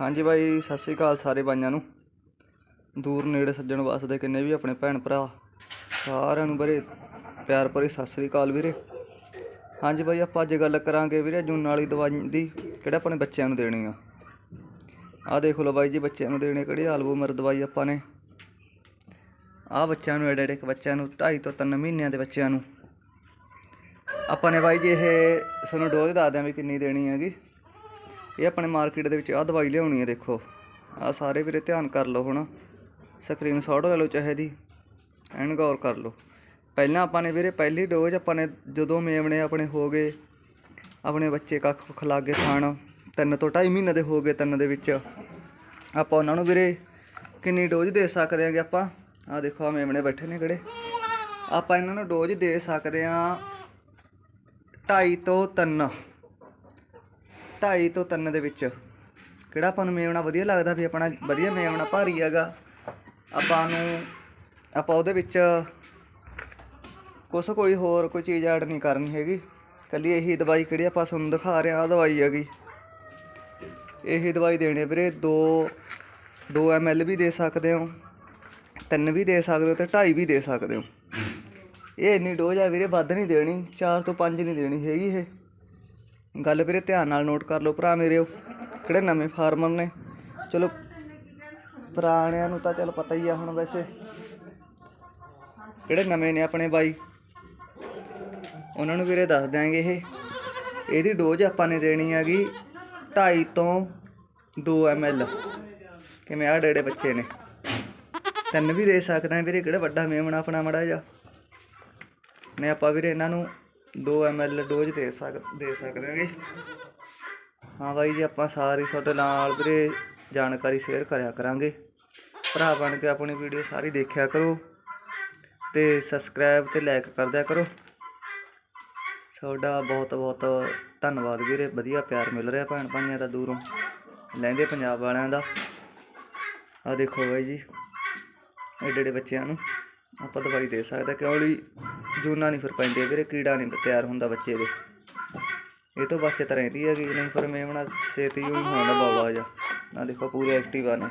ਹਾਂਜੀ ਬਾਈ, ਸਤਿ ਸ਼੍ਰੀ ਅਕਾਲ ਸਾਰੇ ਬਾਈਆਂ ਨੂੰ। ਦੂਰ ਨੇੜੇ ਸੱਜਣ ਵਾਸਤੇ ਕਿੰਨੇ ਵੀ ਆਪਣੇ ਭੈਣ ਭਰਾ, ਸਾਰਿਆਂ ਨੂੰ ਬਰੇ ਪਿਆਰ ਭਰੀ ਸਤਿ ਸ਼੍ਰੀ ਅਕਾਲ ਵੀਰੇ। ਹਾਂਜੀ ਬਾਈ, ਆਪਾਂ ਅੱਜ ਗੱਲ ਕਰਾਂਗੇ ਵੀਰੇ ਜੂਨ ਵਾਲੀ ਦਵਾਈ ਦੀ, ਕਿਹੜਾ ਆਪਣੇ ਬੱਚਿਆਂ ਨੂੰ ਦੇਣੀ ਆ। ਆਹ ਦੇਖ ਲਓ ਬਾਈ ਜੀ, ਬੱਚਿਆਂ ਨੂੰ ਦੇਣੇ ਕਿਹੜੀ ਆਲਬੂਮਰ ਦਵਾਈ ਆਪਾਂ ਨੇ। ਆਹ ਬੱਚਿਆਂ ਨੂੰ ਐਡੇ ਐਡੇ ਬੱਚਿਆਂ ਨੂੰ 2.5 ਤੋਂ 3 ਮਹੀਨਿਆਂ ਦੇ ਬੱਚਿਆਂ ਨੂੰ। ਆਪਾਂ ਨੇ ਬਾਈ ਜੀ, ਇਹ ਤੁਹਾਨੂੰ ਡੋਜ਼ ਦੱਸ ਦਿਆਂ ਵੀ ਕਿੰਨੀ ਦੇਣੀ ਹੈਗੀ। ਇਹ ਆਪਣੇ ਮਾਰਕੀਟ ਦੇ ਵਿੱਚ ਆਹ ਦਵਾਈ ਲਿਆਉਣੀ ਹੈ, ਦੇਖੋ। ਆਹ ਸਾਰੇ ਵੀਰੇ ਧਿਆਨ ਕਰ ਲਓ ਹੁਣ। ਸਕਰੀਨਸ਼ਾਟ ਲੈ ਲਓ ਚਾਹੇ ਦੀ, ਐਨ ਗੌਰ ਕਰ ਲਓ। ਪਹਿਲਾਂ ਆਪਾਂ ਨੇ ਵੀਰੇ ਪਹਿਲੀ ਡੋਜ਼ ਆਪਾਂ ਨੇ ਜਦੋਂ ਮੇਵਣੇ ਆਪਣੇ ਹੋ ਗਏ, ਆਪਣੇ ਬੱਚੇ ਕੱਖ ਕੁੱਖ ਲੱਗ ਖਾਣ, ਤਿੰਨ ਤੋਂ ਢਾਈ ਮਹੀਨੇ ਦੇ ਹੋ ਗਏ ਤਿੰਨ ਦੇ ਵਿੱਚ। ਆਪਾਂ ਉਹਨਾਂ ਨੂੰ ਵੀਰੇ ਕਿੰਨੀ ਡੋਜ਼ ਦੇ ਸਕਦੇ ਆਂਗੇ ਆਪਾਂ? ਆਹ ਦੇਖੋ ਆ ਮੇਮਣੇ ਬੈਠੇ ਨੇ ਕਿਹੜੇ। ਆਪਾਂ ਇਹਨਾਂ ਨੂੰ ਡੋਜ਼ ਦੇ ਸਕਦੇ ਆਂ ਢਾਈ ਤੋਂ ਤਿੰਨ। ਢਾਈ ਤੋਂ ਤਿੰਨ ਦੇ ਵਿੱਚ। ਕਿਹੜਾ ਆਪਾਂ ਨੂੰ ਮੇਵਣਾ ਵਧੀਆ ਲੱਗਦਾ ਵੀ ਆਪਣਾ ਵਧੀਆ ਮੇਵਣਾ ਭਾਰੀ ਹੈਗਾ। ਆਪਾਂ ਨੂੰ, ਆਪਾਂ ਉਹਦੇ ਵਿੱਚ ਕੁਛ ਕੋਈ ਹੋਰ ਕੋਈ ਚੀਜ਼ ਐਡ ਨਹੀਂ ਕਰਨੀ ਹੈਗੀ। ਕੱਲੀ ਇਹੀ ਦਵਾਈ ਕਿਹੜੀ ਆਪਾਂ ਤੁਹਾਨੂੰ ਦਿਖਾ ਰਹੇ ਆ ਦਵਾਈ ਹੈਗੀ। ਇਹੀ ਦਵਾਈ ਦੇਣੀ ਹੈ ਵੀਰੇ 2 2 ml ਵੀ ਦੇ ਸਕਦੇ ਹੋ, ਤਿੰਨ ਵੀ ਦੇ ਸਕਦੇ ਹੋ ਤੇ 2.5 ਵੀ ਦੇ ਸਕਦੇ ਹੋ। ਇਹ ਇੰਨੀ ਡੋਜ਼ ਆ ਵੀਰੇ, ਵੱਧ ਨਹੀਂ ਦੇਣੀ 4 ਤੋਂ 5 ਨਹੀਂ ਦੇਣੀ ਹੈਗੀ ਇਹ। ਗੱਲ ਵੀਰੇ ਧਿਆਨ ਨਾਲ ਨੋਟ ਕਰ ਲਓ ਭਰਾ ਮੇਰਿਓ ਕਿਹੜੇ ਨਵੇਂ ਫਾਰਮਰ ਨੇ। ਚਲੋ, ਪੁਰਾਣਿਆਂ ਨੂੰ ਤਾਂ ਚਲ ਪਤਾ ਹੀ ਆ ਹੁਣ ਵੈਸੇ। ਕਿਹੜੇ ਨਵੇਂ ਨੇ ਆਪਣੇ ਬਾਈ? ਉਹਨਾਂ ਨੂੰ ਵੀਰੇ ਦੱਸ ਦਿਆਂਗੇ ਇਹ। ਇਹਦੀ ਡੋਜ਼ ਆਪਾਂ ਨੇ ਦੇਣੀ ਹੈਗੀ 2.5 ਤੋਂ 2 ml ਕਿਵੇਂ ਆ ਡੇੜੇ ਬੱਚੇ ਨੇ। ਤਿੰਨ ਵੀ ਦੇ ਸਕਦੇ ਆ ਵੀਰੇ, ਕਿਹੜਾ ਵੱਡਾ ਮੇਮਣਾ ਆਪਣਾ ਮੜਾ ਜਾ ਨੇ ਆਪਾਂ ਵੀਰੇ ਇਹਨਾਂ ਨੂੰ 2 ml ਡੋਜ਼ ਦੇ ਸਕ, ਦੇ ਸਕਦੇ ਹਾਂਗੇ। ਹਾਂ ਬਾਈ ਜੀ, ਆਪਾਂ ਸਾਰੀ ਤੁਹਾਡੇ ਨਾਲ ਵੀਰੇ ਜਾਣਕਾਰੀ ਸ਼ੇਅਰ ਕਰਿਆ ਕਰਾਂਗੇ। ਭਰਾ ਬਣ ਕੇ ਆਪਣੀ ਵੀਡੀਓ ਸਾਰੀ ਦੇਖਿਆ ਕਰੋ ਤੇ ਸਬਸਕ੍ਰਾਈਬ ਤੇ ਲਾਈਕ ਕਰਦਿਆ ਕਰੋ। ਤੁਹਾਡਾ ਬਹੁਤ ਬਹੁਤ ਧੰਨਵਾਦ ਵੀਰੇ, ਵਧੀਆ ਪਿਆਰ ਮਿਲ ਰਿਹਾ ਭੈਣ ਭਾਈਆਂ ਦਾ ਦੂਰੋਂ ਲਹਿੰਦੇ ਪੰਜਾਬ ਵਾਲਿਆਂ ਦਾ। ਆ ਦੇਖੋ ਬਾਈ ਜੀ ਐਡੇ ਐਡੇ ਬੱਚਿਆਂ ਨੂੰ। ਆਪਾਂ ਦਵਾਈ ਦੇ ਸਕਦੇ, ਕਿਉਂ ਜੂਨਾ ਨਹੀਂ ਫਿਰ ਪੈਂਦੇ ਵੀਰੇ, ਕੀੜਾ ਨਹੀਂ ਤਿਆਰ ਹੁੰਦਾ ਬੱਚੇ ਦੇ। ਇਹ ਤੋਂ ਬਚਤ ਰਹਿੰਦੀ ਹੈਗੀ, ਨਹੀਂ ਪਰ ਮੇਮਣਾ ਛੇਤੀ ਹੀ ਹੁੰਦਾ ਬਾਬਾ ਜਾ। ਆ ਦੇਖੋ ਪੂਰੇ ਐਕਟਿਵ ਆ ਨੇ।